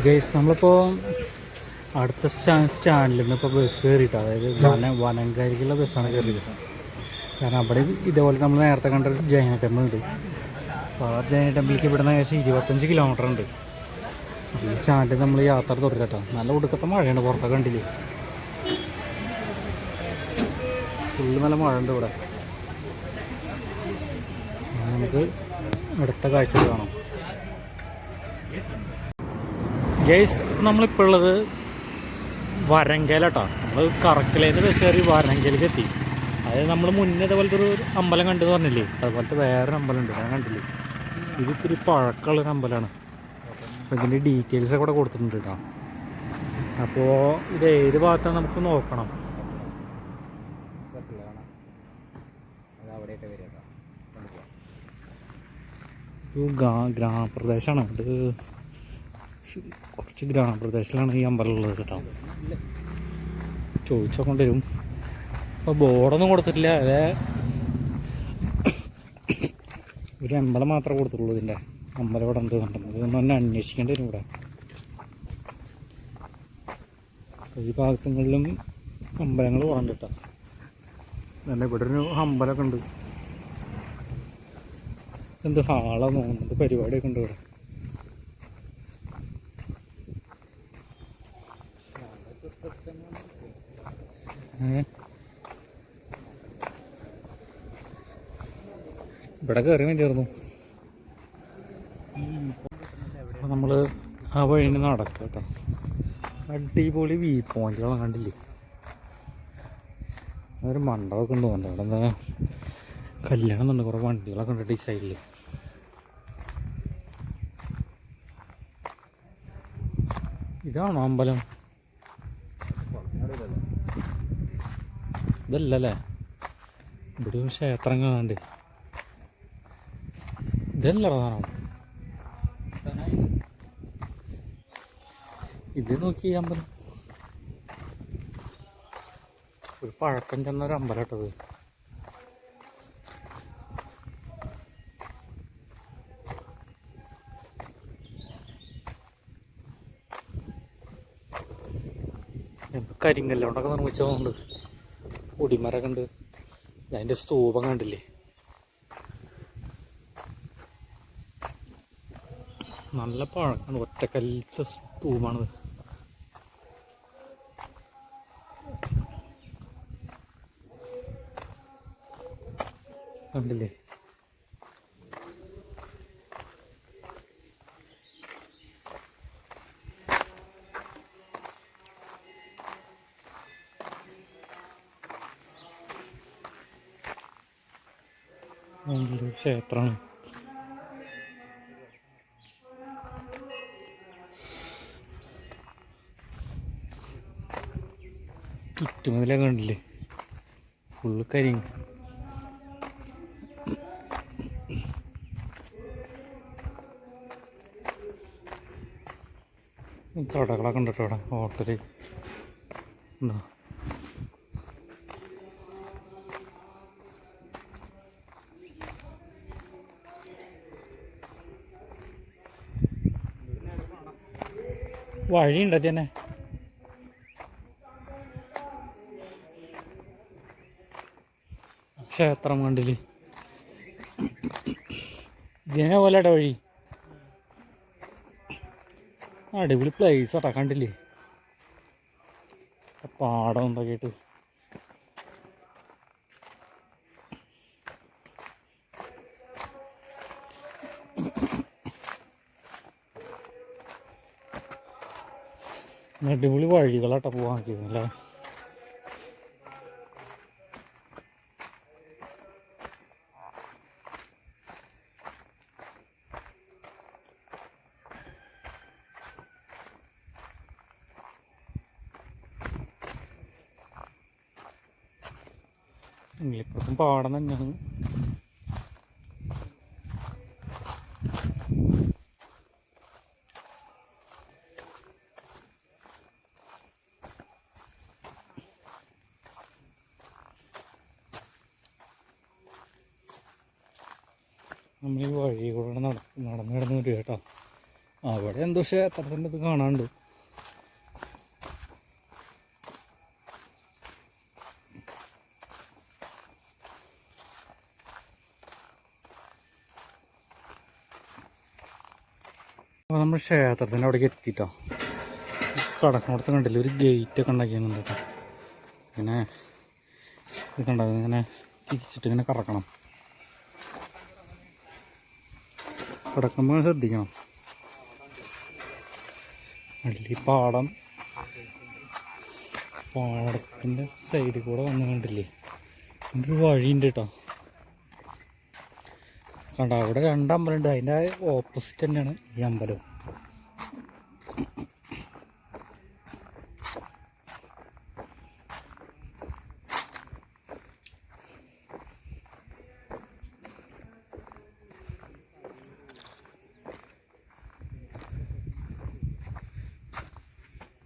Guys നമ്മളിപ്പോൾ അടുത്ത സ്റ്റാ സ്റ്റാൻഡിൽ നിന്ന് ഇപ്പോൾ ബസ് കയറിയിട്ട് അതായത് വന വനങ്കാരിക്കുള്ള ബസ്സാണ് കയറിയത് കാരണം അവിടെ ഇതേപോലെ നമ്മൾ നേരത്തെ കണ്ട ഒരു ജൈന ടെമ്പിൾ ഉണ്ട്. അപ്പോൾ ആ ജൈന ടെമ്പിളിലേക്ക് നിന്ന് ഏകദേശം ഇരുപത്തഞ്ച് കിലോമീറ്റർ ഉണ്ട്. ഈ സ്റ്റാൻഡിൽ നമ്മൾ യാത്ര തുടരട്ടോ നല്ല ഒടുക്കത്തെ മഴയാണ് പുറത്തൊക്കെ കണ്ടില്ലേ? ഫുള്ള് നല്ല മഴ ഉണ്ട് ഇവിടെ. നമുക്ക് അടുത്ത കാഴ്ച കാണാം. ഗൈസ് നമ്മളിപ്പോൾ ഉള്ളത് വരങ്കേലട്ടോ നമ്മൾ കറക്കലേന്ന് ബസ് കയറി വരങ്കേലേക്ക് എത്തി അതായത് നമ്മൾ മുന്നേ ഇതേപോലത്തെ ഒരു അമ്പലം കണ്ടെന്ന് പറഞ്ഞില്ലേ? അതുപോലത്തെ വേറൊരു അമ്പലം ഉണ്ട്. ഞാൻ കണ്ടില്ലേ? ഇത് ഇത്തിരി പഴക്കമുള്ളൊരു അമ്പലമാണ്. അപ്പോൾ ഇതിന്റെ ഡീറ്റെയിൽസ് കൂടെ കൊടുത്തിട്ടുണ്ട് കേട്ടോ. അപ്പോൾ ഇത് ഏത് ഭാഗത്താണ് നമുക്ക് നോക്കണം. ഗ്രാമപ്രദേശമാണ് ഇത് കുറച്ച് ഗ്രാമപ്രദേശത്തിലാണ് ഈ അമ്പലം ഉള്ളത് കേട്ടോ. ചോദിച്ചോക്കൊണ്ട് വരും. അപ്പോൾ ബോർഡൊന്നും കൊടുത്തിട്ടില്ല. അതെ. ഒരു അമ്പലം മാത്രമേ കൊടുത്തിട്ടുള്ളൂ ഇതിന്റെ അമ്പലം ഇവിടെ ഉണ്ട് കണ്ടത് ഇതൊന്നും തന്നെ അന്വേഷിക്കേണ്ടി വരും ഇവിടെ. ഈ ഭാഗത്തുകളിലും അമ്പലങ്ങൾ കുറണ്ട് കേട്ടോ. തന്നെ ഇവിടെ ഒരു അമ്പലമൊക്കെ ഉണ്ട്. എന്ത് ഹാളാന്ന്? തോന്നുന്നത് പരിപാടിയൊക്കെ ഉണ്ട് ഇവിടെ? ഇവിടെ കയറി മതിയായിരുന്നു അപ്പോൾ നമ്മൾ ആ വഴി നടക്കാം കേട്ടോ. അടിപൊളി വ്യൂ പോയിന്റുകളും കണ്ടില്ലേ? ഒരു മണ്ഡപമൊക്കെ ഉണ്ട് തോന്നുന്നു. അവിടെ എന്താ കല്യാണം ഉണ്ട്. കുറേ വണ്ടികളൊക്കെ ഉണ്ട് ഈ സൈഡിൽ ഇതാണോ അമ്പലം? ഇതല്ലല്ലേ? ഇവിടെ ഒരു ക്ഷേത്രം കാണാണ്ട്. ഇതല്ലടാ സാധനം. ഇത് നോക്കി അമ്പലം ഒരു പഴക്കം ചെന്ന ഒരു അമ്പലം കേട്ടത് എന്ത് കരിങ്കല്ലോണ്ടൊക്കെ നിർമ്മിച്ചതുകൊണ്ട്. കൊടിമരൊക്കെ കണ്ട്. അതിന്റെ സ്തൂപം കണ്ടില്ലേ? നല്ല പഴക്കാണ്. ഒറ്റക്കല്ലത്തെ സ്തൂപാണത്. കണ്ടില്ലേ? നല്ലൊരു ക്ഷേത്രമാണ് ചുറ്റുമതിലൊക്കെ കണ്ടില്ലേ? ഫുള്ള് കരിങ് കടകളൊക്കെ ഉണ്ട് കേട്ടോ അവിടെ ഹോട്ടൽ ഉണ്ടോ? വഴിയുണ്ട് തന്നെ ക്ഷേത്രം കണ്ടിൽ ഇതിനെ പോലെ വഴി. അടിപൊളി പ്ലേസ് ആട്ടാ കണ്ടില്ലേ? പാടം ഉണ്ടാക്കിയിട്ട് അടിപൊളി വഴികളാട്ടാ പോവാൻ നോക്കിയിരുന്നല്ലേ ഇപ്പുറത്തും പാടം തന്നെയാണ് നമ്മൾ ഈ വഴി കൂടെ നട നടന്നു കിടന്ന് വരിക കേട്ടോ. അവിടെ എന്തോ ക്ഷേത്രത്തിന്റെ ഇത് കാണാണ്ട് അപ്പോൾ നമ്മൾ ക്ഷേത്രത്തിന്റെ അവിടേക്ക് എത്തിയിട്ടോ കടക്കണോടത്ത് കണ്ടില്ല ഒരു ഗേറ്റ് ഒക്കെ ഉണ്ടാക്കിയുന്നുണ്ട് കേട്ടോ. ഇങ്ങനെ ഇത് കണ്ടത് ഇങ്ങനെ തിരിച്ചിട്ട് ഇങ്ങനെ കറക്കണം. കിടക്കുമ്പോൾ ശ്രദ്ധിക്കണം. വലിയ പാടം പാടത്തിന്റെ സൈഡിൽ കൂടെ വന്നു കണ്ടില്ലേ? ഒരു വഴിയുണ്ട് കേട്ടോ കണ്ട? അവിടെ രണ്ടമ്പലമുണ്ട് അതിന്റെ ഓപ്പോസിറ്റ് തന്നെയാണ് ഈ അമ്പലം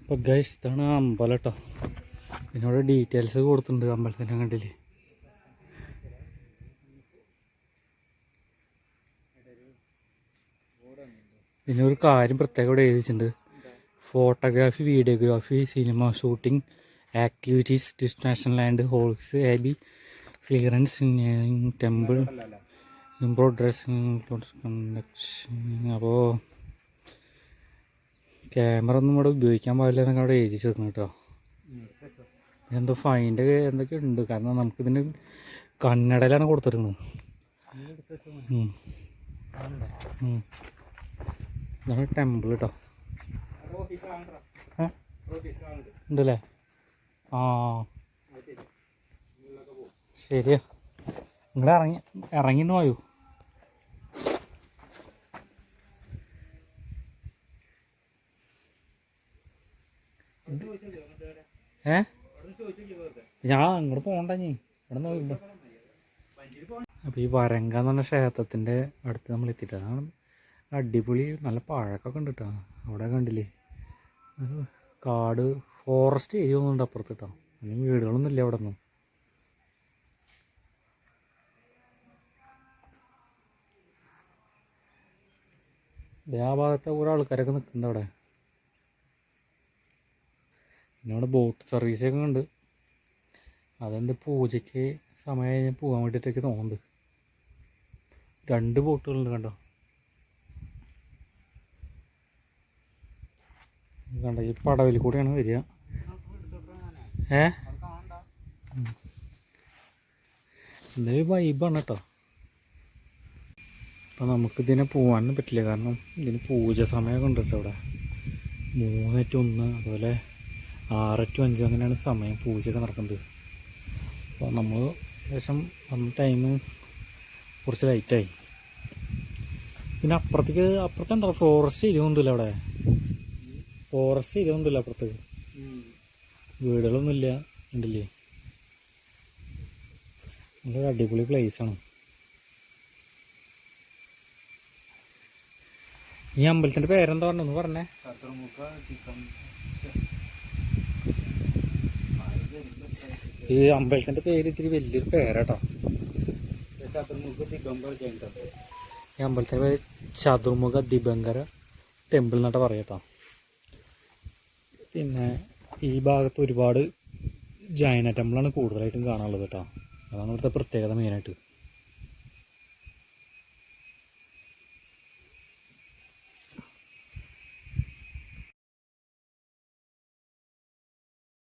അപ്പോൾ ഗൈസ് ഇതാണ് അമ്പലം കേട്ടോ ഇതിനോട് ഡീറ്റെയിൽസ് കൊടുത്തിട്ടുണ്ട് അമ്പലത്തിന്റെ കണ്ടില്ലേ പിന്നെ ഒരു കാര്യം പ്രത്യേകം ഇവിടെ എഴുതിയിട്ടുണ്ട്. Photography videography cinema shooting activities distraction land holes A B clearance temple improve dressing അപ്പോൾ ക്യാമറ ഒന്നും ഇവിടെ ഉപയോഗിക്കാൻ പാടില്ല എന്നൊക്കെ അവിടെ എഴുതി ചേർന്ന് കേട്ടോ. എന്തോ ഫൈന്റെ എന്തൊക്കെ ഉണ്ട്. കാരണം നമുക്കിതിന് കന്നഡയിലാണ് കൊടുത്തിരുന്നത്. ഇതാണ് ടെമ്പിൾ കേട്ടോ? ഉണ്ടല്ലേ? ആ. ശരിയാ. നിങ്ങൾ ഇറങ്ങി ഇറങ്ങിന്ന് പോയോ ഏ? ഞാൻ അങ്ങോട്ട് പോകണ്ട നീ ഇവിടെ നോക്കില്ല അപ്പോൾ ഈ വരങ്ക എന്ന് പറഞ്ഞ ക്ഷേത്രത്തിന്റെ അടുത്ത് നമ്മൾ എത്തിയിട്ട്. അതാണ് അടിപൊളി നല്ല പഴക്കൊക്കെ ഉണ്ട് കേട്ടോ അവിടെ കണ്ടില്ലേ? കാട് ഫോറസ്റ്റ് ഏരിയ ഒന്നും ഉണ്ട് അപ്പുറത്ത് കേട്ടോ അല്ലെങ്കിൽ വീടുകളൊന്നും ഇല്ല അവിടെ ഒന്നും ആ ഭാഗത്തെ കൂടെ ആൾക്കാരൊക്കെ നിൽക്കുന്നുണ്ട് അവിടെ. പിന്നെ അവിടെ ബോട്ട് സർവീസൊക്കെ ഉണ്ട്. അതെന്ത് പൂജയ്ക്ക് സമയം കഴിഞ്ഞ് പോകാൻ വേണ്ടിയിട്ടൊക്കെ തോന്നുന്നുണ്ട്. രണ്ട് ബോട്ടുകളുണ്ട് കണ്ടോ? കണ്ട ഈ പടവിൽ കൂടെയാണ് വരിക. ഏ? എന്തായാലും വൈബാണ് കേട്ടോ. അപ്പം നമുക്കിതിനെ പോകാനൊന്നും പറ്റില്ല. കാരണം ഇതിന് പൂജ സമയമൊക്കെ ഉണ്ട് കേട്ടോ ഇവിടെ. മൂന്ന് ടു ഒന്ന് അതുപോലെ ആറ് ടു അഞ്ച് അങ്ങനെയാണ് സമയം പൂജയൊക്കെ നടക്കുന്നത്. അപ്പോൾ നമ്മൾ ഏകദേശം വന്ന ടൈം കുറച്ച് ലൈറ്റായി പിന്നെ അപ്പുറത്തേക്ക് അപ്പുറത്തുണ്ടോ ഫോറസ്റ്റ് ഇരുന്നുണ്ടല്ലോ അവിടെ. ഫോറസ്റ്റ് ഇരുന്നുണ്ടല്ലോ അപ്പുറത്തേക്ക് വീടുകളൊന്നുമില്ല ഉണ്ടല്ലേ നല്ല അടിപൊളി ആണ്. ഈ അമ്പലത്തിന്റെ പേരെന്താ പറഞ്ഞു? പറഞ്ഞേ. ഈ അമ്പലത്തിന്റെ പേര് ഇത്തിരി വലിയൊരു പേരാട്ടോ. ഈ അമ്പലത്തിന്റെ പേര് ചതുർമുഖ ദിബങ്കര ടെമ്പിൾ എന്നിട്ട് പറയട്ടോ പിന്നെ ഈ ഭാഗത്ത് ഒരുപാട് ജൈന ടെമ്പിളാണ് കൂടുതലായിട്ടും കാണാനുള്ളത് കേട്ടോ. അതാണ് ഇവിടുത്തെ പ്രത്യേകത മെയിനായിട്ട്